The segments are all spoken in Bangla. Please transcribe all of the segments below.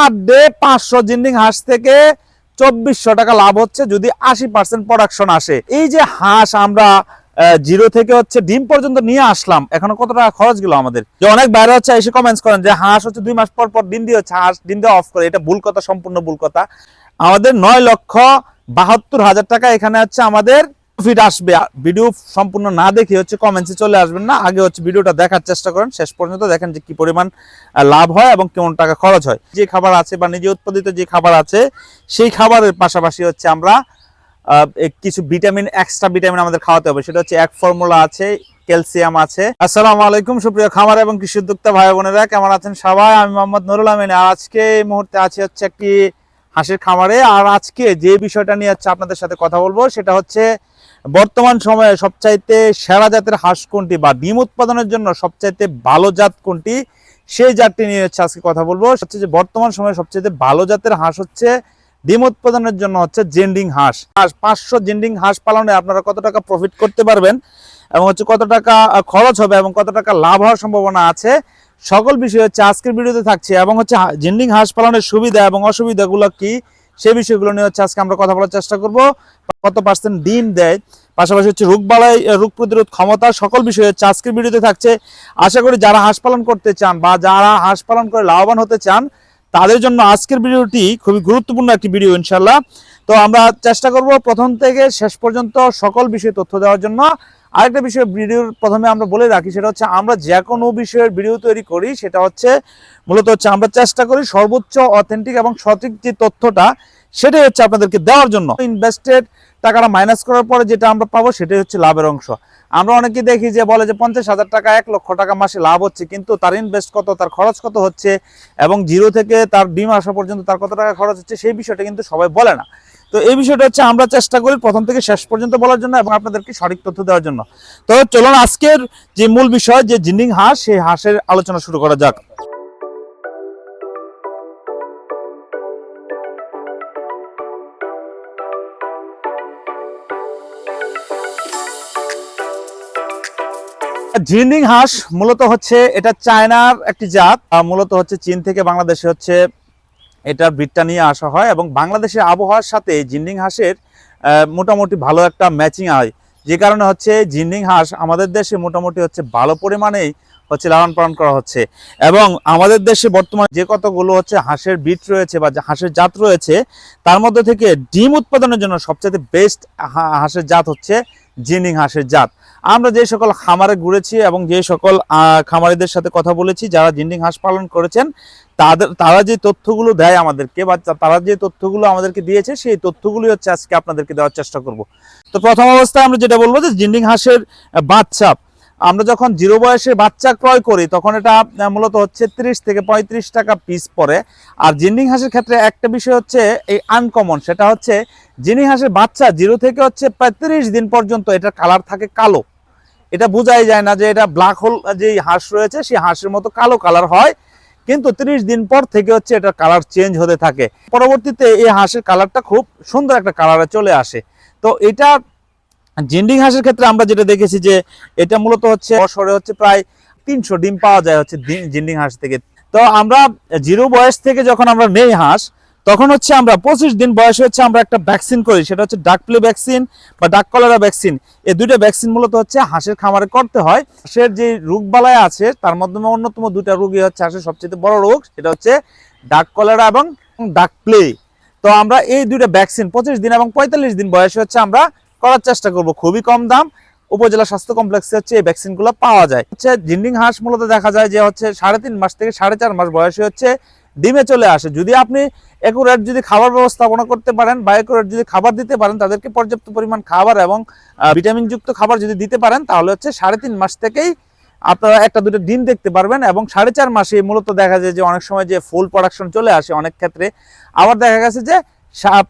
পার ডে পাঁচশো জিন্ডিং হাঁস থেকে চব্বিশশো টাকা লাভ হচ্ছে যদি আশি পার্সেন্ট প্রোডাকশন আসে। এই যে হাঁস আমরা জিরো থেকে হচ্ছে ডিম পর্যন্ত নিয়ে আসলাম, এখন কত টাকা খরচ গেল আমাদের? যে অনেক বাইরে হচ্ছে এসে কমেন্টস করেন যে হাঁস হচ্ছে দুই মাস পর পর ডিম দিয়ে হচ্ছে, হাঁস ডিম দিয়ে অফ করে, এটা ভুল কথা, সম্পূর্ণ ভুল কথা। আমাদের নয় লক্ষ বাহাত্তর হাজার টাকা এখানে হচ্ছে আমাদের প্রফিট আসবে। ভিডিও সম্পূর্ণ না দেখে হচ্ছে কমেন্টসে চলে আসবেন না। আগে হচ্ছে ভিডিওটা দেখার চেষ্টা করেন। শেষ পর্যন্ত দেখেন যে কি পরিমাণ লাভ হয় এবং কেমন টাকা খরচ হয়। যে খাবার আছে বা নিজে উৎপাদিত যে খাবার আছে, সেই খাবারের পাশাপাশি হচ্ছে আমরা কিছু ভিটামিন এক্সট্রা ভিটামিন আমাদের খাওয়াতে হবে। সেটা হচ্ছে এক ফর্মুলা আছে ক্যালসিয়াম আছে। আসসালামু আলাইকুম, সুপ্রিয় খামার এবং কৃষি উদ্যোক্তা ভাই বোনেরা, কেমন আছেন সবাই? আমি মোহাম্মদ নুরুল আমিন। আর আজকে এই মুহূর্তে আছি হচ্ছে একটি হাঁসের খামারে। আর আজকে যে বিষয়টা নিয়ে হচ্ছে আপনাদের সাথে কথা বলব, সেটা হচ্ছে বর্তমান সময়ে সবচাইতে সেরা জাতের হাঁস কোনটি বা ডিম উৎপাদনের জন্য সবচাইতে ভালো জাত কোনটি, সেই জাতটি নিয়ে হচ্ছে আজকে কথা বলব। হচ্ছে যে বর্তমান সময়ে সবচাইতে ভালো জাতের হাঁস হচ্ছে, ডিম উৎপাদনের জন্য হচ্ছে জেন্ডিং হাঁস। হাঁস পাঁচশো জেন্ডিং হাঁস পালনে আপনারা কত টাকা প্রফিট করতে পারবেন এবং হচ্ছে কত টাকা খরচ হবে এবং কত টাকা লাভ হওয়ার সম্ভাবনা আছে, সকল বিষয় হচ্ছে আজকের ভিডিওতে থাকছে। এবং হচ্ছে জেন্ডিং হাঁস পালনের সুবিধা এবং অসুবিধাগুলো কি সেই বিষয়গুলো নিয়ে হচ্ছে আজকে আমরা কথা বলার চেষ্টা করব। কত পার্সেন্ট ডিম দেয়? পাশাপাশি হচ্ছে রোগ বালাই রোগ প্রতিরোধ ক্ষমতা, সকল বিষয়ে হচ্ছে আজকের ভিডিওতে থাকছে। আশা করি যারা হাঁস পালন করতে চান বা যারা হাঁস পালন করে লাভবান হতে চান, তাদের জন্য আজকের ভিডিওটি খুবই গুরুত্বপূর্ণ একটি ভিডিও ইনশাল্লাহ তো আমরা চেষ্টা করব প্রথম থেকে শেষ পর্যন্ত সকল বিষয়ে তথ্য দেওয়ার জন্য। আরেকটা বিষয় ভিডিওর প্রথমে আমরা বলে রাখি, সেটা হচ্ছে আমরা যে কোনো বিষয়ের ভিডিও তৈরি করি, সেটা হচ্ছে মূলত হচ্ছে আমরা চেষ্টা করি সর্বোচ্চ অথেন্টিক এবং সঠিক যে তথ্যটা, সেটাই হচ্ছে আপনাদেরকে দেওয়ার জন্য। ইনভেস্টেড টাকাটা মাইনাস করার পরে যেটা আমরা পাবো, সেটাই হচ্ছে লাভের অংশ। আমরা অনেকে দেখি যে বলে যে পঞ্চাশ হাজার টাকা, এক লক্ষ টাকা মাসে লাভ হচ্ছে, কিন্তু তার ইনভেস্ট কত, তার খরচ কত হচ্ছে এবং জিরো থেকে তার ডিম আসা পর্যন্ত তার কত টাকা খরচ হচ্ছে, সেই বিষয়টা কিন্তু সবাই বলে না। তো এই বিষয়টা হচ্ছে আমরা চেষ্টা করি প্রথম থেকে শেষ পর্যন্ত বলার জন্য এবং আপনাদেরকে সঠিক তথ্য দেওয়ার জন্য। তো চলুন আজকের যে মূল বিষয়, যে জিন্ডিং হাঁস, সেই হাঁসের আলোচনা শুরু করা যাক। জিন্ডিং হাঁস মূলত হচ্ছে, এটা চায়নার একটি জাত মূলত হচ্ছে চীন থেকে বাংলাদেশে হচ্ছে এটার ব্রিডটা নিয়ে আসা হয় এবং বাংলাদেশের আবহাওয়ার সাথে জিন্ডিং হাঁসের মোটামুটি ভালো একটা ম্যাচিং হয় যে কারণে হচ্ছে জিন্ডিং হাঁস আমাদের দেশে মোটামুটি হচ্ছে ভালো পরিমাণেই হচ্ছে লালন পালন করা হচ্ছে। এবং আমাদের দেশে বর্তমানে যে কতগুলো হচ্ছে হাঁসের বিট রয়েছে বা হাঁসের জাত রয়েছে, তার মধ্যে থেকে ডিম উৎপাদনের জন্য সবচেয়ে বেস্ট হাঁসের জাত হচ্ছে জিন্ডিং হাঁসের জাত। আমরা যে সকল খামারে ঘুরেছি এবং যে সকল খামারিদের সাথে কথা বলেছি, যারা জিন্ডিং হাঁস পালন করেছেন, তাদের, তারা যে তথ্যগুলো দেয় আমাদেরকে বা তারা যে তথ্যগুলো আমাদেরকে দিয়েছে, সেই তথ্যগুলি হচ্ছে আজকে আপনাদেরকে দেওয়ার চেষ্টা করব। তো প্রথম অবস্থায় আমরা যেটা বলব যে জিন্ডিং হাঁসের বাচ্চা। আমরা যখন জিরো বয়সে বাচ্চা ক্রয় করি, তখন এটা মূলত হচ্ছে তিরিশ থেকে পঁয়ত্রিশ টাকা পিস পরে আর জিন্ডিং হাঁসের ক্ষেত্রে একটা বিষয় হচ্ছে এই আনকমন সেটা হচ্ছে জিন্ডিং হাঁসের বাচ্চা জিরো থেকে হচ্ছে প্রায় দিন পর্যন্ত এটা কালার থাকে কালো। এটা বোঝাই যায় না যে এটা ব্ল্যাক হোল যে হাঁস রয়েছে, সেই হাঁসের মতো কালো কালার হয়। কিন্তু তিরিশ দিন পর থেকে হচ্ছে এটা কালার চেঞ্জ হতে থাকে। পরবর্তীতে এই হাঁসের কালারটা খুব সুন্দর একটা কালারে চলে আসে। তো এটা জেন্ডিং হাঁসের ক্ষেত্রে আমরা যেটা দেখেছি যে এটা মূলত হচ্ছে বছরে হচ্ছে প্রায় তিনশো ডিম পাওয়া যায় হচ্ছে জেন্ডিং হাঁস থেকে। তো আমরা জিরো বয়স থেকে যখন আমরা নেই হাঁস তখন হচ্ছে আমরা পঁচিশ দিন বয়সে হচ্ছে আমরা একটা ভ্যাকসিন করি, সেটা হচ্ছে ডাক প্লে ভ্যাকসিন বা ডাক কলেরা ভ্যাকসিন এই দুইটা ভ্যাকসিন মূলত হচ্ছে হাঁসের খামারে করতে হয়। হাঁসের যে রোগ বালাই আছে, তার মাধ্যমে অন্যতম দুইটা রোগই হচ্ছে হাঁসের সবচেয়ে বড় রোগ, সেটা হচ্ছে ডাক কলেরা এবং ডাক প্লে তো আমরা এই দুইটা ভ্যাকসিন পঁচিশ দিন এবং পঁয়তাল্লিশ দিন বয়সে হচ্ছে আমরা করার চেষ্টা করব। খুবই কম দাম, উপজেলা স্বাস্থ্য কমপ্লেক্সে হচ্ছে এই ভ্যাকসিনগুলো পাওয়া যায়। হচ্ছে জিন্ডিং হাঁস মূলত দেখা যায় যে হচ্ছে সাড়ে তিন মাস থেকে সাড়ে চার মাস বয়সে হচ্ছে ডিমে চলে আসে। যদি আপনি একুরেট যদি খাবার ব্যবস্থাপনা করতে পারেন বা একুরেট যদি খাবার দিতে পারেন, তাদেরকে পর্যাপ্ত পরিমাণ খাবার এবং ভিটামিনযুক্ত খাবার যদি দিতে পারেন, তাহলে হচ্ছে সাড়ে তিন মাস থেকেই আপনারা একটা দুটো ডিম দেখতে পারবেন এবং সাড়ে চার মাসে মূলত দেখা যায় যে অনেক সময় যে ফুল প্রোডাকশন চলে আসে অনেক ক্ষেত্রে। আবার দেখা গেছে যে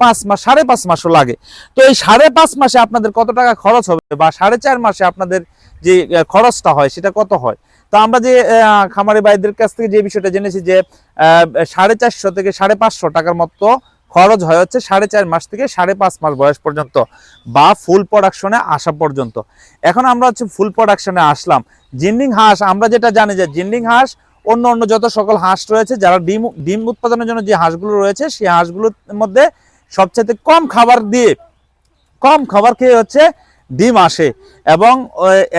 পাঁচ মাস, সাড়ে পাঁচ মাসও লাগে। তো এই সাড়ে পাঁচ মাসে আপনাদের কত টাকা খরচ হবে বা সাড়ে চার মাসে আপনাদের যে খরচটা হয়, সেটা কত হয়? তো আমরা যে খামারি ভাইদের কাছ থেকে যে বিষয়টা জেনেছি যে সাড়ে চারশো থেকে সাড়ে পাঁচশো টাকার মতো খরচ হয় হচ্ছে সাড়ে চার মাস থেকে সাড়ে পাঁচ মাস বয়স পর্যন্ত বা ফুল প্রোডাকশনে আসা পর্যন্ত। এখন আমরা হচ্ছে ফুল প্রোডাকশনে আসলাম। জিন্ডিং হাঁস, আমরা যেটা জানি যে জিন্ডিং হাঁস, অন্য অন্য যত সকল হাঁস রয়েছে, যারা ডিম ডিম উৎপাদনের জন্য যে হাঁসগুলো রয়েছে, সেই হাঁসগুলোর মধ্যে সবচেয়ে কম খাবার দিয়ে, কম খাবার খেয়ে হচ্ছে ডিম আসে এবং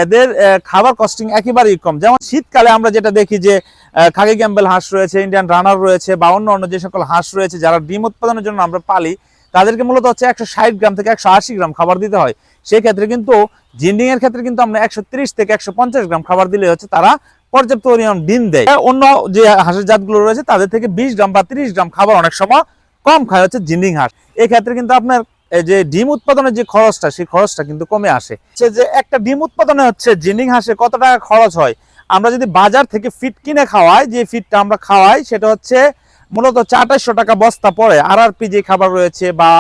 এদের খাবার কস্টিং একেবারেই কম। যেমন শীতকালে আমরা যেটা দেখি যে আহ, গ্যাম্বেল হাঁস রয়েছে ইন্ডিয়ান রানার রয়েছে বা অন্য অন্য যে সকল হাঁস রয়েছে যারা ডিম উৎপাদনের জন্য আমরা পালি তাদেরকে মূলত হচ্ছে একশো ষাট গ্রাম থেকে একশো আশি গ্রাম খাবার দিতে হয়। সেই ক্ষেত্রে কিন্তু জিন্ডিং এর ক্ষেত্রে কিন্তু আমরা একশো ত্রিশ থেকে একশো পঞ্চাশ গ্রাম খাবার দিলে হচ্ছে তারা পর্যাপ্ত পরিমাণ ডিম দেয়। অন্য যে হাঁসের জাতগুলো রয়েছে তাদের থেকে বিশ গ্রাম বা তিরিশ গ্রাম খাবার অনেক সময় কম খায় হচ্ছে জিন্ডিং হাঁস। এক্ষেত্রে কিন্তু আপনার এই যে ডিম উৎপাদনের যে খরচটা, সেই খরচটা কিন্তু কমে আসে। সে যে একটা ডিম উৎপাদনে হচ্ছে, জিনিং হাঁসে কত টাকা খরচ হয়? আমরা যদি বাজার থেকে ফিট কিনে খাওয়াই, যে ফিটটা আমরা খাওয়াই, সেটা হচ্ছে মূলত চারটাশশো টাকা বস্তা পরে আর আর পি যে খাবার রয়েছে বা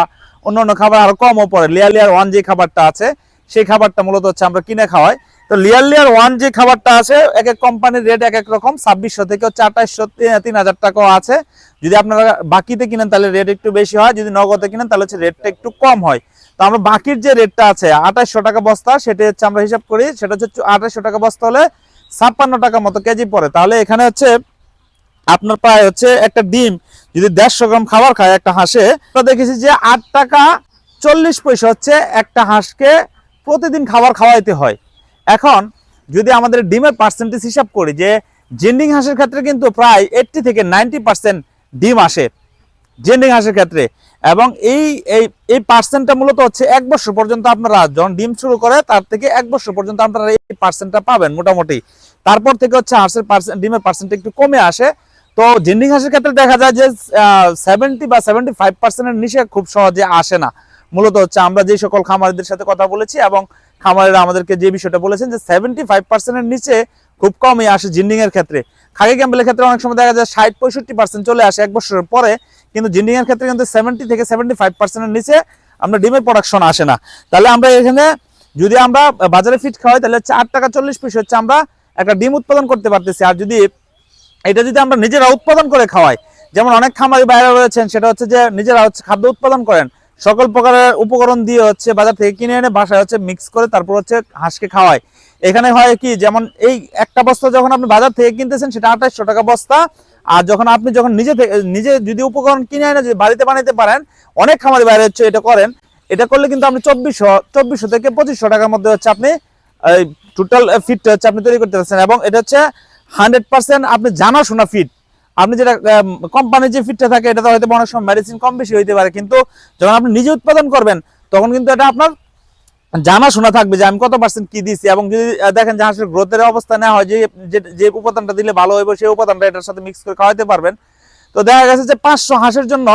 অন্যান্য অন্য খাবার আরও কমও পড়ে। লেয়ার লেয়ার ওয়ান যে খাবারটা আছে, সেই খাবারটা মূলত হচ্ছে আমরা কিনে খাওয়াই। তো লেয়ার লেয়ার ওয়ান যে খাবারটা আছে এক এক কোম্পানির রেট এক এক রকম, ছাব্বিশশো থেকে হচ্ছে আঠাশশো তিন হাজার টাকাও আছে। যদি আপনারা বাকিতে কিনেন, তাহলে রেট একটু বেশি হয়। যদি নগদে কিনেন, তাহলে হচ্ছে রেটটা একটু কম হয়। তো আমরা বাকির যে রেটটা আছে আঠাশশো টাকা বস্তা সেটা হচ্ছে আমরা হিসাব করি। সেটা হচ্ছে আঠাশশো টাকা বস্তা হলে ছাপ্পান্ন টাকা মতো কেজি পড়ে। তাহলে এখানে হচ্ছে আপনার প্রায় হচ্ছে একটা ডিম, যদি দেড়শো গ্রাম খাবার খায় একটা হাঁসে তো দেখেছি যে আট টাকা চল্লিশ পয়সা হচ্ছে একটা হাঁসকে প্রতিদিন খাবার খাওয়াইতে হয়। এখন যদি আমাদের ডিমের পার্সেন্টেজ হিসাব করি যে জেন্ডিং হাঁসের ক্ষেত্রে কিন্তু প্রায় এইটটি থেকে নাইনটি পার্সেন্ট ডিম আসে জেন্ডিং হাঁসের ক্ষেত্রে। এবং এই এই পার্সেন্টটা মূলত হচ্ছে এক বছর পর্যন্ত আপনারা যখন ডিম শুরু করে তার থেকে এক বছর পর্যন্ত আপনারা এই পার্সেন্টটা পাবেন মোটামুটি। তারপর থেকে হচ্ছে হাঁসের পার্সেন্ট ডিমের পার্সেন্ট একটু কমে আসে। তো জেন্ডিং হাঁসের ক্ষেত্রে দেখা যায় যে সেভেন্টি বা সেভেন্টি ফাইভ পার্সেন্টের নিচে খুব সহজে আসে না। মূলত হচ্ছে আমরা যে সকল খামারিদের সাথে কথা বলেছি এবং খামারিরা আমাদেরকে যে বিষয়টা বলেছেন যে সেভেন্টি ফাইভ পার্সেন্টের নিচে খুব কমই আসে জিন্ডিং এর ক্ষেত্রে। খাগি ক্যাম্বেলের ক্ষেত্রে অনেক সময় দেখা যায় ষাট পঁয়ষট্টি পার্সেন্ট চলে আসে এক বছরের পরে, কিন্তু জিন্ডিং এর ক্ষেত্রে কিন্তু সেভেন্টি থেকে সেভেন্টি ফাইভ পার্সেন্টের নিচে আমরা ডিমের প্রোডাকশন আসে না। তাহলে আমরা এখানে যদি আমরা বাজারে ফিট খাওয়াই, তাহলে আট টাকা চল্লিশ পিস হচ্ছে আমরা একটা ডিম উৎপাদন করতে পারতেছি। আর যদি এটা যদি আমরা নিজেরা উৎপাদন করে খাওয়াই, যেমন অনেক খামারি বাইরে রয়েছেন, সেটা হচ্ছে যে নিজেরা হচ্ছে খাদ্য উৎপাদন করেন সকল প্রকারের উপকরণ দিয়ে হচ্ছে বাজার থেকে কিনে এনে বাসায় হচ্ছে মিক্স করে তারপর হচ্ছে হাঁসকে খাওয়ায়। এখানে হয় কি, যেমন এই একটা বস্তা যখন আপনি বাজার থেকে কিনতেছেন, সেটা আঠাশশো টাকা বস্তা। আর যখন আপনি যখন নিজে থেকে, নিজে যদি উপকরণ কিনে এনে যদি বাড়িতে বানাইতে পারেন, অনেক খামারি বাইরে হচ্ছে এটা করেন। এটা করলে কিন্তু আপনি চব্বিশশো চব্বিশশো থেকে পঁচিশশো টাকার মধ্যে হচ্ছে আপনি টোটাল ফিটটা হচ্ছে আপনি তৈরি করতে পারছেন। এবং এটা হচ্ছে হান্ড্রেড পার্সেন্ট আপনি জানাশোনা ফিট আপনি যেটা কোম্পানির যে ফিটটা থাকে এটা তো হয়তো অনেক সময় মেডিসিন কম বেশি হইতে পারে, কিন্তু যখন আপনি নিজে উৎপাদন করবেন, তখন কিন্তু এটা আপনার জানাশোনা থাকবে যে আমি কত পার্সেন্ট কি দিচ্ছি এবং যদি দেখেন যে হাঁসের গ্রোথের অবস্থা নেওয়া হয়, যে, যে- উপাদানটা দিলে ভালো হইব, সেই উপাদানটা এটার সাথে মিক্স করে খাওয়াতে পারবেন। তো দেখা গেছে যে পাঁচশো হাঁসের জন্য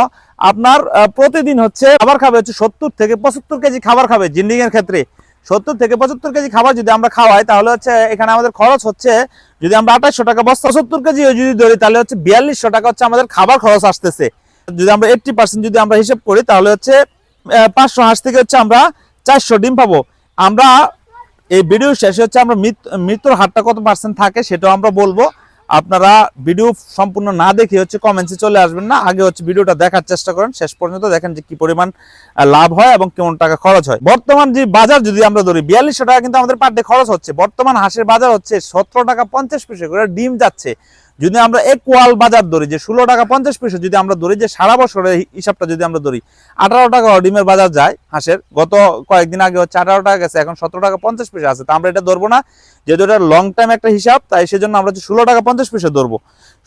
আপনার প্রতিদিন হচ্ছে খাবার খাবে হচ্ছে সত্তর থেকে পঁচাত্তর কেজি খাবার খাবে জিন্ডিং এর ক্ষেত্রে। সত্তর থেকে পঁচাত্তর কেজি খাবার যদি আমরা খাওয়াই, তাহলে হচ্ছে এখানে আমাদের খরচ হচ্ছে, যদি আমরা আঠাশশো টাকা বস্তা সত্তর কেজি যদি ধরি, তাহলে হচ্ছে বিয়াল্লিশশো টাকা হচ্ছে আমাদের খাবার খরচ আসতেছে। যদি আমরা এইটটি পার্সেন্ট যদি আমরা হিসেব করি, তাহলে হচ্ছে পাঁচশো হাঁস থেকে হচ্ছে আমরা চারশো ডিম পাবো। আমরা এই ভিডিও শেষে হচ্ছে আমরা মৃত- মৃত্যুর হারটা কত পার্সেন্ট থাকে সেটাও আমরা বলব। আপনারা ভিডিও সম্পূর্ণ না দেখে হচ্ছে কমেন্টসে চলে আসবেন না। আগে হচ্ছে ভিডিওটা দেখার চেষ্টা করেন। শেষ পর্যন্ত দেখেন যে কি পরিমাণ লাভ হয় এবং কেমন টাকা খরচ হয়। বর্তমান যে বাজার, যদি আমরা ধরি, বিয়াল্লিশশো টাকা কিন্তু আমাদের পার ডে খরচ হচ্ছে। বর্তমান হাঁসের বাজার হচ্ছে সতেরো টাকা পঞ্চাশ পয়সা করে ডিম যাচ্ছে। যদি আমরা একুয়াল বাজার ধরি, যে ষোলো টাকা পঞ্চাশ পয়সা, যদি আমরা ধরি যে সারা বছরের হিসাবটা যদি আমরা ধরি, আঠারো টাকা ডিমের বাজার যায় হাঁসের। গত কয়েকদিন আগে হচ্ছে আঠারো টাকা গেছে, এখন সতেরো টাকা পঞ্চাশ পয়সা আছে। তা আমরা এটা ধরবো না, যেহেতু এটা লং টাইম একটা হিসাব, তাই সেজন্য আমরা হচ্ছে ষোলো টাকা পঞ্চাশ পয়সা ধরবো।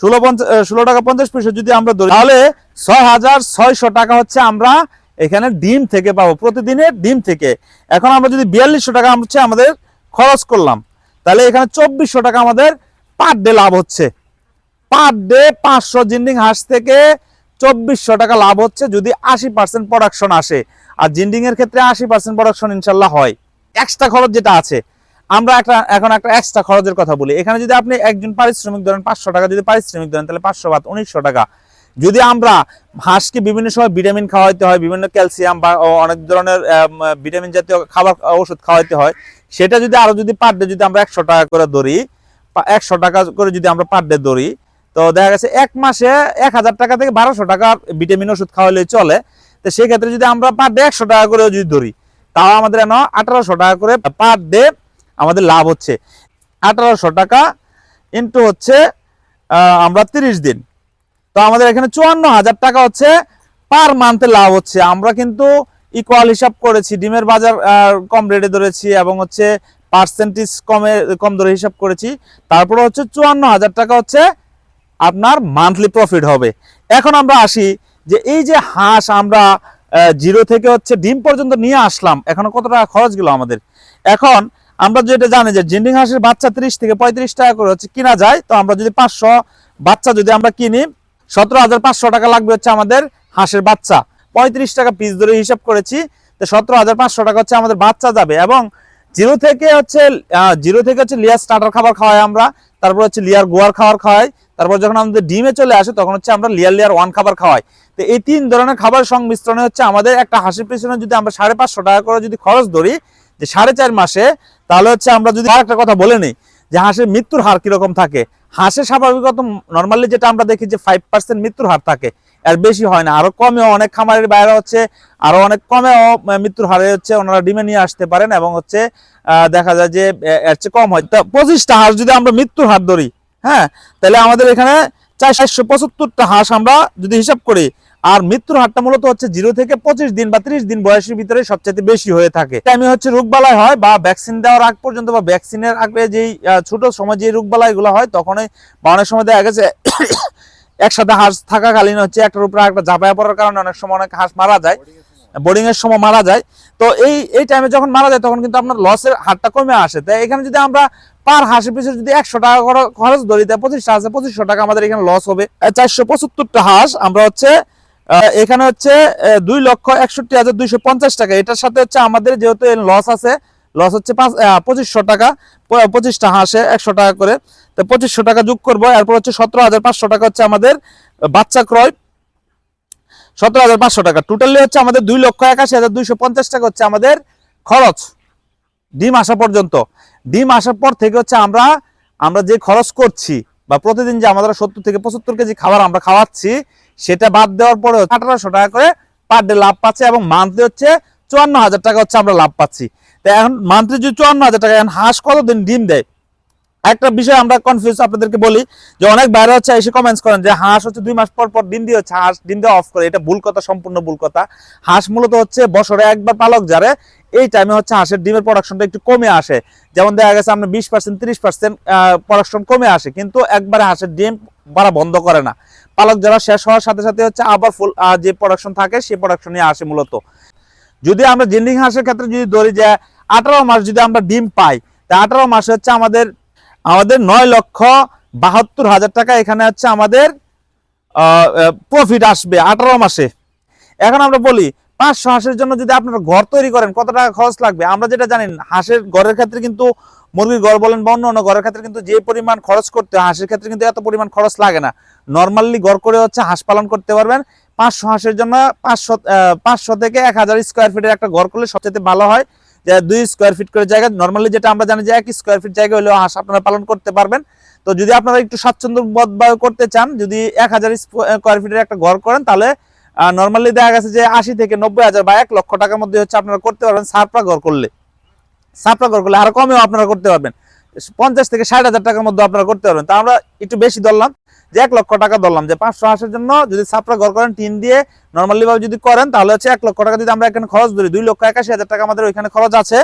ষোলো পঞ্চাশ ষোলো টাকা পঞ্চাশ পয়সা যদি আমরা ধরি, তাহলে ছয় হাজার ছয়শো টাকা হচ্ছে আমরা এখানে ডিম থেকে পাবো প্রতিদিনের ডিম থেকে। এখন আমরা যদি বিয়াল্লিশশো টাকা হচ্ছে আমাদের খরচ করলাম, তাহলে এখানে চব্বিশশো টাকা আমাদের পার ডে লাভ হচ্ছে। পার ডে পাঁচশো জিন্ডিং হাঁস থেকে চব্বিশশো টাকা লাভ হচ্ছে যদি আশি পার্সেন্ট প্রোডাকশন আসে। আর জিন্ডিং এর ক্ষেত্রে আশি পার্সেন্ট প্রোডাকশন ইনশাল্লাহ হয়। এক্সট্রা খরচ যেটা আছে, আমরা একটা, এখন একটা এক্সট্রা খরচের কথা বলি। এখানে যদি আপনি একজন পারিশ্রমিক ধরেন পাঁচশো টাকা, যদি পারিশ্রমিক ধরেন তাহলে পাঁচশো বাদ উনিশশো টাকা। যদি আমরা হাঁসকে বিভিন্ন সময় ভিটামিন খাওয়াইতে হয়, বিভিন্ন ক্যালসিয়াম বা অনেক ধরনের ভিটামিন জাতীয় খাবার, ওষুধ খাওয়াইতে হয়, সেটা যদি আরও যদি পার ডে যদি আমরা একশো টাকা করে ধরি একশো টাকা করে যদি আমরা পার ডে ধরি তো দেখা গেছে এক মাসে এক হাজার টাকা থেকে বারোশো টাকা ভিটামিন ওষুধ খাওয়ালে চলে। তো সেক্ষেত্রে যদি আমরা পার ডে একশো টাকা করে যদি ধরি, তাও আমাদের এখন আঠারোশো টাকা করে পার ডে আমাদের লাভ হচ্ছে। আঠারোশো টাকা ইন্টু হচ্ছে আমরা তিরিশ দিন। তো আমাদের এখানে চুয়ান্ন হাজার টাকা হচ্ছে পার মান্থে লাভ হচ্ছে। আমরা কিন্তু ইকুয়াল হিসাব করেছি, ডিমের বাজার কম রেটে ধরেছি এবং হচ্ছে পার্সেন্টেজ কমে, কম ধরে হিসাব করেছি। তারপরে হচ্ছে চুয়ান্ন হাজার টাকা হচ্ছে আপনার মান্থলি প্রফিট হবে। এখন আমরা আসি যে এই যে হাঁস আমরা জিরো থেকে হচ্ছে ডিম পর্যন্ত নিয়ে আসলাম, এখন কত টাকা খরচ গেল আমাদের? এখন আমরা যেটা জানি যে জিন্ডিং হাঁসের বাচ্চা ত্রিশ থেকে পঁয়ত্রিশ টাকা করে হচ্ছে কিনা যায়, তো আমরা যদি পাঁচশো বাচ্চা যদি আমরা কিনি, সতেরো হাজার পাঁচশো টাকা লাগবে হচ্ছে আমাদের হাঁসের বাচ্চা। পঁয়ত্রিশ টাকা পিস ধরে হিসাব করেছি, তো সতেরো হাজার পাঁচশো টাকা হচ্ছে আমাদের বাচ্চা যাবে এবং জিরো থেকে হচ্ছে জিরো থেকে হচ্ছে লিয়ার স্টার্টার খাবার খাওয়াই আমরা, তারপর হচ্ছে লিয়ার গোয়ার খাবার খাওয়াই তারপর যখন আমাদের ডিমে চলে আসে, তখন হচ্ছে আমরা লিয়ার লিয়ার ওয়ান খাবার খাওয়াই। তো এই তিন ধরনের খাবার সংমিশ্রণে হচ্ছে আমাদের একটা হাঁসের পিছনে যদি আমরা সাড়ে পাঁচশো টাকা করে যদি খরচ ধরি, যে সাড়ে চার মাসে, তাহলে হচ্ছে আমরা যদি আর একটা কথা বলে নিই, যে হাঁসের মৃত্যুর হার কীরকম থাকে? হাঁসের স্বাভাবিকত নর্মালি যেটা আমরা দেখি যে ফাইভ পার্সেন্ট মৃত্যুর হার থাকে, এর বেশি হয় না। আরও কমেও অনেক খামারের বাইরে হচ্ছে, আরও অনেক কমেও মৃত্যুর হারে হচ্ছে ওনারা ডিমে নিয়ে আসতে পারেন এবং হচ্ছে দেখা যায় যে এর চেয়ে কম হয়। তা পঁচিশটা হাঁস যদি আমরা মৃত্যুর হার ধরি হ্যাঁ তাহলে আমাদের এখানে চারশো পঁচাত্তরটা হাঁস আমরা যদি হিসাব করি, আর মৃত্যুর হারটা মূলত হচ্ছে জিরো থেকে পঁচিশ দিন বা ত্রিশ দিন বয়সের ভিতরে সবচেয়ে বেশি হয়ে থাকে। টাইমে হচ্ছে রোগবালাই হয় বা ভ্যাকসিন দেওয়ার আগ পর্যন্ত বা ভ্যাকসিনের আগে যেই ছোট সময় যে রোগবালাই গুলো হয়, তখনই বা অনেক সময় দেখা গেছে একসাথে হাঁস থাকাকালীন হচ্ছে একটার উপরে একটা ঝাঁপায়া পড়ার কারণে অনেক সময় অনেক হাঁস মারা যায় বোর্ডিং এর সময় মারা যায়। তো এই এই টাইমে যখন মারা যায়, তখন কিন্তু আপনার লসের হারটা কমে আসে। তাই এখানে যদি আমরা পার হাঁসের পিছনে যদি একশো টাকা খরচ ধরি তাই পঁচিশটা হাঁসে, পঁচিশশো টাকা আমাদের এখানে লস হবে। চারশো পঁচাত্তরটা হাঁস আমরা হচ্ছে এখানে হচ্ছে দুই লক্ষ একষট্টি হাজার দুইশো পঞ্চাশ টাকা। এটার সাথে হচ্ছে আমাদের যেহেতু লস আছে লস হচ্ছে পাঁচ পঁচিশশো টাকা পঁচিশটা হাঁসে একশো টাকা করে। তো পঁচিশশো টাকা যোগ করব, এরপর হচ্ছে সতেরো হাজার পাঁচশো টাকা হচ্ছে আমাদের বাচ্চা ক্রয়। সতেরো হাজার পাঁচশো টাকা। টোটালি হচ্ছে আমাদের দুই লক্ষ একাশি হাজার দুইশো পঞ্চাশ টাকা হচ্ছে আমাদের খরচ। ডিম আসা পর্যন্ত। ডিম আসার পর থেকে হচ্ছে আমরা আমরা যে খরচ করছি বা প্রতিদিন যে আমাদের সত্তর থেকে পঁচাত্তর কেজি খাবার আমরা খাওয়াচ্ছি, সেটা বাদ দেওয়ার পরে আঠারোশো টাকা করে পার ডে লাভ পাচ্ছে এবং মান্থলি হচ্ছে চুয়ান্ন হাজার টাকা হচ্ছে আমরা লাভ পাচ্ছি। তো এখন মান্থলি যদি চুয়ান্ন হাজার টাকা, এখন হাঁস কতদিন ডিম দেয়? একটা বিষয় আমরা কনফিউজ আপনাদেরকে বলি, যে অনেক বাইরে হচ্ছে এসে কমেন্টস করেন যে হাঁস হচ্ছে দুই মাস পর পর ডিম দিয়ে হচ্ছে হাঁস, ডিম দেওয়া অফ করে। এটা ভুল কথা, সম্পূর্ণ ভুল কথা। হাঁস মূলত হচ্ছে বছরে একবার পালক যারে এই টাইমে হচ্ছে হাঁসের ডিমের প্রোডাকশনটা একটু কমে আসে। যেমন দেখা গেছে আমরা বিশ পার্সেন্ট তিরিশ পার্সেন্ট প্রোডাকশন কমে আসে, কিন্তু একবারে হাঁসের ডিম বাড়া বন্ধ করে না। পালক যারা শেষ হওয়ার সাথে সাথে হচ্ছে আবার ফুল যে প্রোডাকশন থাকে সেই প্রোডাকশনে আসে মূলত। যদি আমরা জিন্ডিং হাঁসের ক্ষেত্রে যদি ধরি যে আঠারো মাস যদি আমরা ডিম পাই, তা আঠারো মাসে হচ্ছে আমাদের আমাদের নয় লক্ষ বাহাত্তর হাজার টাকা এখানে হচ্ছে আমাদের প্রফিট আসবে আঠারো মাসে। এখন আমরা বলি পাঁচশো হাঁসের জন্য যদি আপনারা ঘর তৈরি করেন, কত টাকা খরচ লাগবে? আমরা যেটা জানি, হাঁসের ঘরের ক্ষেত্রে কিন্তু মুরগির ঘর বলেন বা অন্য অন্য ঘরের ক্ষেত্রে কিন্তু যে পরিমাণ খরচ করতে হয়, হাঁসের ক্ষেত্রে কিন্তু এত পরিমাণ খরচ লাগে না। নর্মালি ঘর করে হচ্ছে হাঁস পালন করতে পারবেন। পাঁচশো হাঁসের জন্য পাঁচশো পাঁচশো থেকে এক হাজার স্কোয়ার ফিটের একটা ঘর করলে সবচেয়ে ভালো হয়। যে দুই স্কোয়ার ফিট করে জায়গা নর্মালি যেটা আমরা জানি যে এক স্কোয়ার ফিট জায়গা হলেও হাঁস আপনারা পালন করতে পারবেন। তো যদি আপনারা একটু স্বাচ্ছন্দ্য বোধ করতে চান, যদি এক হাজার স্কোয়ার ফিটের একটা ঘর করেন, তাহলে নর্মালি দেখা গেছে যে আশি থেকে নব্বই হাজার বা এক লক্ষ টাকার মধ্যে হচ্ছে আপনারা করতে পারবেন সারপা ঘর করলে। সাপড়া ঘর করলে আর কমেও আপনারা করতে পারবেন। পঞ্চাশ থেকে ষাট হাজার টাকার মধ্যে আপনারা করতে পারবেন। তা আমরা একটু বেশি ধরলাম, যে এক লক্ষ টাকা ধরলাম, যে পাঁচশো হাঁসের জন্য যদি সাপড়া ঘর করেন, টিন দিয়ে নর্মালি ভাবে যদি করেন, তাহলে হচ্ছে এক লক্ষ টাকা যদি আমরা এখানে খরচ ধরি, দুই লক্ষ একাশি হাজার টাকা আমাদের ওইখানে খরচ আছে।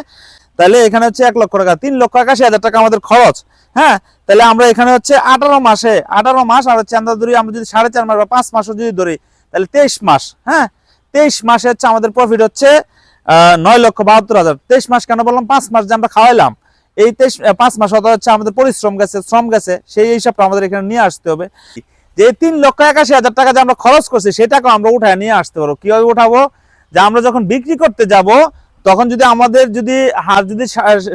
তাহলে এখানে হচ্ছে এক লক্ষ টাকা, তিন লক্ষ একাশি হাজার টাকা আমাদের খরচ। হ্যাঁ? তাহলে আমরা এখানে হচ্ছে আঠারো মাসে, আঠারো মাস আর হচ্ছে আমরা ধরি, আমরা যদি সাড়ে চার মাস বা পাঁচ মাসও যদি ধরি তাহলে তেইশ মাস হ্যাঁ? তেইশ মাসে হচ্ছে আমাদের প্রফিট হচ্ছে নয় লক্ষ বাহাত্তর হাজার। তেইশ মাস কেন বললাম? পাঁচ মাস যে আমরা খাওয়াইলাম। এই তেইশ পাঁচ মাস অত হচ্ছে আমাদের পরিশ্রম গেছে, শ্রম গেছে, সেই হিসাবটা আমাদের এখানে নিয়ে আসতে হবে। যে তিন লক্ষ একাশি হাজার টাকা যে আমরা খরচ করছি সেটাকে আমরা উঠায় নিয়ে আসতে পারব। কীভাবে উঠাবো? যে আমরা যখন বিক্রি করতে যাব, তখন যদি আমাদের যদি হার যদি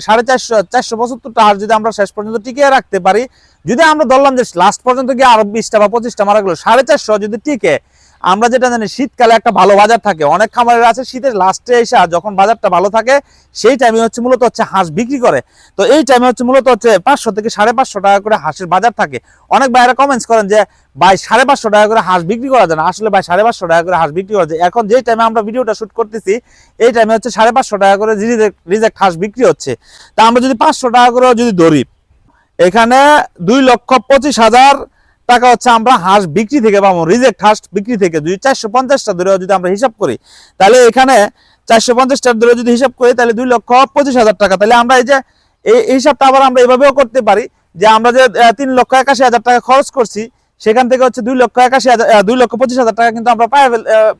সাড়ে চারশো চারশো পঁচাত্তরটা হার যদি আমরা শেষ পর্যন্ত টিকিয়ে রাখতে পারি, যদি আমরা ধরলাম যে লাস্ট পর্যন্ত গিয়ে আরও বিশটা বা পঁচিশটা মারা গেলো, সাড়ে চারশো যদি টিকে আমরা যেটা জানি, শীতকালে একটা ভালো বাজার থাকে। অনেক খামারের আছে, শীতের লাস্টে এসে যখন বাজারটা ভালো থাকে, সেই টাইমে হচ্ছে মূলত হচ্ছে হাঁস বিক্রি করে। তো এই টাইমে হচ্ছে মূলত হচ্ছে পাঁচশো থেকে সাড়ে পাঁচশো টাকা করে হাঁসের বাজার থাকে। অনেক বাইরে কমেন্টস করেন যে, ভাই, সাড়ে পাঁচশো টাকা করে হাঁস বিক্রি করা যায় না। আসলে ভাই, সাড়ে পাঁচশো টাকা করে হাঁস বিক্রি করা যায়। এখন যে টাইমে আমরা ভিডিওটা শুট করতেছি, এই টাইমে হচ্ছে সাড়ে পাঁচশো টাকা করে রিজেক্ট হাঁস বিক্রি হচ্ছে। তা আমরা যদি পাঁচশো টাকা করে যদি ধরি, এখানে দুই লক্ষ পঁচিশ হাজার টাকা হচ্ছে আমরা হাঁস বিক্রি থেকে পাবো রিজেক্ট হাঁস বিক্রি থেকে। দুই চারশো পঞ্চাশটা ধরে যদি আমরা হিসাব করি, তাহলে এখানে চারশো পঞ্চাশটা ধরে যদি হিসাব করি, তাহলে দুই লক্ষ পঁচিশ হাজার টাকা। তাহলে আমরা এই যে, এই হিসাবটা আবার আমরা এভাবেও করতে পারি যে আমরা যে তিন লক্ষ একাশি হাজার টাকা খরচ করছি সেখান থেকে হচ্ছে দুই লক্ষ একাশি হাজার দুই লক্ষ পঁচিশ হাজার টাকা কিন্তু আমরা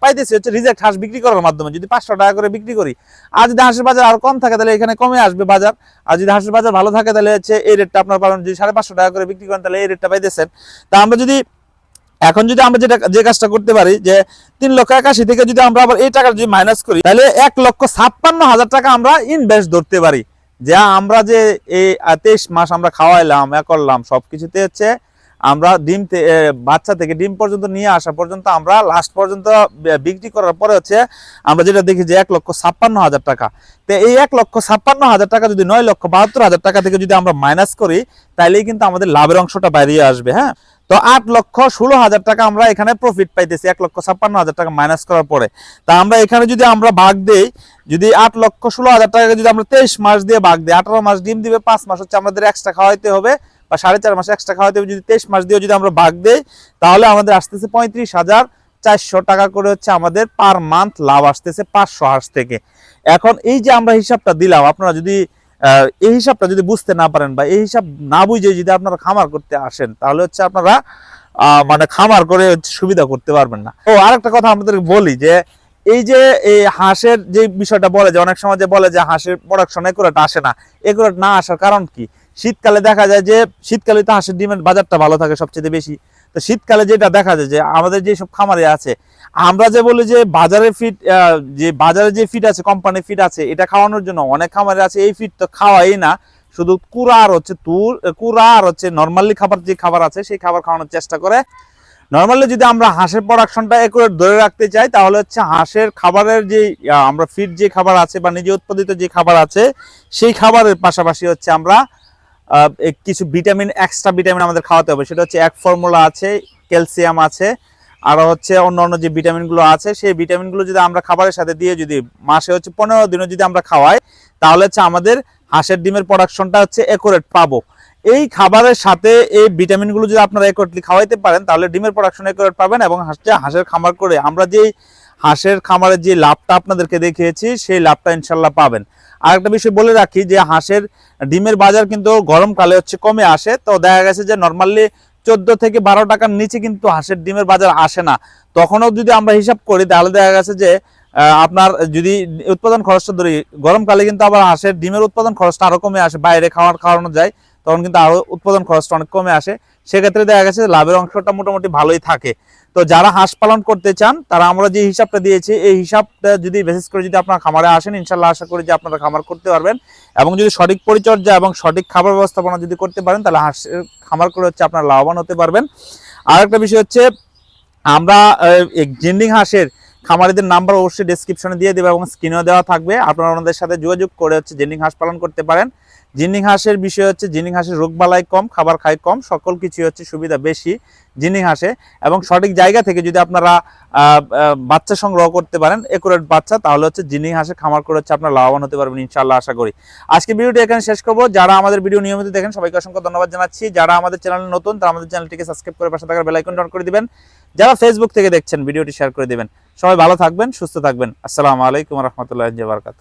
পাইতেছি হচ্ছে রিজেক্ট হাঁস বিক্রি করার মাধ্যমে। যদি পাঁচশো টাকা করে বিক্রি করি, আর যদি হাঁসের বাজার আরও কম থাকে, তাহলে এখানে কমে আসবে বাজার। আর যদি হাঁসের বাজার ভালো থাকে, তাহলে হচ্ছে এই রেটটা আপনার পাবেন। যদি সাড়ে পাঁচশো টাকা করে বিক্রি করেন, তাহলে এই রেটটা পাইতেছেন। তা আমরা যদি, এখন যদি আমরা যেটা, যে কাজটা করতে পারি, যে তিন লক্ষ একাশি থেকে যদি আমরা আবার এই টাকা যদি মাইনাস করি, তাহলে এক লক্ষ ছাপ্পান্ন হাজার টাকা আমরা ইনভেস্ট ধরতে পারি। যে আমরা যে এই তেইশ মাস আমরা খাওয়াইলাম, এ করলাম, সবকিছুতে হচ্ছে আমরা ডিম বাচ্চা থেকে ডিম পর্যন্ত নিয়ে আসা পর্যন্ত আমরা লাস্ট পর্যন্ত বিক্রি করার পরে হচ্ছে আমরা যেটা দেখি যে এক লক্ষ ছাপ্পান্ন হাজার টাকা। তো এই এক লক্ষ ছাপ্পান্ন হাজার টাকা যদি নয় লক্ষ বাহাত্তর হাজার টাকা থেকে যদি আমরা মাইনাস করি, তাইলেই কিন্তু আমাদের লাভের অংশটা বেরিয়ে আসবে হ্যাঁ? তো আট লক্ষ ষোলো হাজার টাকা আমরা এখানে প্রফিট পাইতেছি, এক লক্ষ ছাপ্পান্ন হাজার টাকা মাইনাস করার পরে। তা আমরা এখানে যদি আমরা ভাগ দেই, যদি আট লক্ষ ষোলো হাজার টাকা যদি আমরা তেইশ মাস দিয়ে ভাগ দিই, আঠারো মাস ডিম দিবে, পাঁচ মাস হচ্ছে আমাদের এক্সট্রা খাওয়াইতে হবে বা সাড়ে চার মাস এক্সট্রা খাওয়াইতে হবে। যদি তেইশ মাস দিয়ে যদি আমরা ভাগ দেই, তাহলে আমাদের আসতেছে পঁয়ত্রিশ হাজার চারশো টাকা করে হচ্ছে আমাদের পার মান্থ লাভ আসতেছে পাঁচশো হাঁস থেকে। এখন এই যে আমরা হিসাবটা দিলাম, আপনারা যদি এই হিসাবটা যদি বুঝতে না পারেন বা এই হিসাব না বুঝে যদি আপনারা খামার করতে আসেন, তাহলে হচ্ছে আপনারা মানে খামার করে সুবিধা করতে পারবেন না। ও, আরেকটা কথা আপনাদের বলি যে, এই যে, এই হাঁসের যে বিষয়টা বলে যে, অনেক সময় যে বলে যে হাঁসের প্রোডাকশন একুরেট আসে না। একুরেট না আসার কারণ কি? শীতকালে দেখা যায় যে, শীতকালে তো হাঁসের ডিমের বাজারটা ভালো থাকে সবচেয়ে বেশি। তো শীতকালে যেটা দেখা যায় যে, আমাদের যে সব খামারে আছে, আমরা যে বলি যে, বাজারে ফিট যে বাজারে যে ফিট আছে কোম্পানি ফিট আছে, এটা খাওয়ানোর জন্য অনেক খামারে আছে, এই ফিট তো খাওয়াই না। শুধু কুড়া আর হচ্ছে তুর কুড়া আর হচ্ছে নর্মালি খাবার যে খাবার আছে, সেই খাবার খাওয়ানোর চেষ্টা করে। নর্মালি যদি আমরা হাঁসের প্রোডাকশনটা একুরেট ধরে রাখতে চাই, তাহলে হচ্ছে হাঁসের খাবারের যে আমরা ফিড যে খাবার আছে বা নিজে উৎপাদিত যে খাবার আছে, সেই খাবারের পাশাপাশি হচ্ছে আমরা কিছু ভিটামিন এক্সট্রা ভিটামিন আমাদের খাওয়াতে হবে। সেটা হচ্ছে এক ফর্মুলা আছে, ক্যালসিয়াম আছে, আরও হচ্ছে অন্য অন্য যে ভিটামিনগুলো আছে, সেই ভিটামিনগুলো যদি আমরা খাবারের সাথে দিয়ে যদি মাসে হচ্ছে পনেরো দিনও যদি আমরা খাওয়াই, তাহলে হচ্ছে আমাদের হাঁসের ডিমের প্রোডাকশনটা হচ্ছে একুরেট পাবো। এই খাবারের সাথে এই ভিটামিনগুলো যদি আপনারা একটলি খাওয়াইতে পারেন, তাহলে ডিমের প্রোডাকশন একুরেট পাবেন এবং হাঁসটা হাঁসের খামার করে আমরা যেই হাঁসের খামারের যে লাভটা আপনাদেরকে দেখিয়েছি, সেই লাভটা ইনশাল্লাহ পাবেন। আর একটা বিষয় বলে রাখি যে হাঁসের ডিমের বাজার কিন্তু গরমকালে হচ্ছে কমে আসে। তো দেখা গেছে যে নর্মালি চোদ্দ থেকে বারো টাকার নিচে কিন্তু হাঁসের ডিমের বাজার আসে না। তখনও যদি আমরা হিসাব করি, তাহলে দেখা গেছে যে আপনার যদি উৎপাদন খরচটা ধরি, গরমকালে কিন্তু আবার হাঁসের ডিমের উৎপাদন খরচটা আরও কমে আসে। বাইরে খাওয়ার খাওয়ানো যায়, তখন কিন্তু আরও উৎপাদন খরচটা অনেক কমে আসে। সেক্ষেত্রে দেখা গেছে লাভের অংশটা মোটামুটি ভালোই থাকে। তো যারা হাঁস পালন করতে চান, তারা আমরা যে হিসাবটা দিয়েছি, এই হিসাবটা যদি বেসিস করে যদি আপনার খামারে আসেন, ইনশাল্লাহ আশা করি যে আপনারা খামার করতে পারবেন। এবং যদি সঠিক পরিচর্যা এবং সঠিক খাবার ব্যবস্থাপনা যদি করতে পারেন, তাহলে হাঁসের খামার করে হচ্ছে আপনারা লাভবান হতে পারবেন। আর একটা বিষয় হচ্ছে, আমরা জেন্ডিং হাঁসের খামারিদের নাম্বার অবশ্যই ডেসক্রিপশনে দিয়ে দেবো এবং স্ক্রিনেও দেওয়া থাকবে। আপনারা ওনাদের সাথে যোগাযোগ করে হচ্ছে জেন্ডিং হাঁস পালন করতে পারেন। জিন্ডিং হাঁসের বিষয় হচ্ছে জিন্ডিং হাঁসের রোগবালাই কম, খাবার খায় কম, সকল কিছু হচ্ছে সুবিধা বেশি জিন্ডিং হাঁসে। এবং সঠিক জায়গা থেকে যদি আপনারা বাচ্চা সংগ্রহ করতে পারেন একুরেট বাচ্চা, তাহলে হচ্ছে জিন্ডিং হাঁসে খামার করে হচ্ছে আপনারা লাভবান হতে পারবেন ইনশাল্লাহ আশা করি। আজকে ভিডিওটি এখানে শেষ করব। যারা আমাদের ভিডিও নিয়মিত দেখেন, সবাইকে অসংখ্য ধন্যবাদ জানাচ্ছি। যারা আমাদের চ্যানেলে নতুন, তারা আমাদের চ্যানেলটিকে সাবস্ক্রাইব করে পাশে থাকার বেলাইকন অন করে দিবেন। যারা ফেসবুক থেকে দেখছেন, ভিডিওটি শেয়ার করে দিবেন। সবাই ভালো থাকবেন, সুস্থ থাকবেন। আসসালামু আলাইকুম রহমতুল্লাহ বারকাত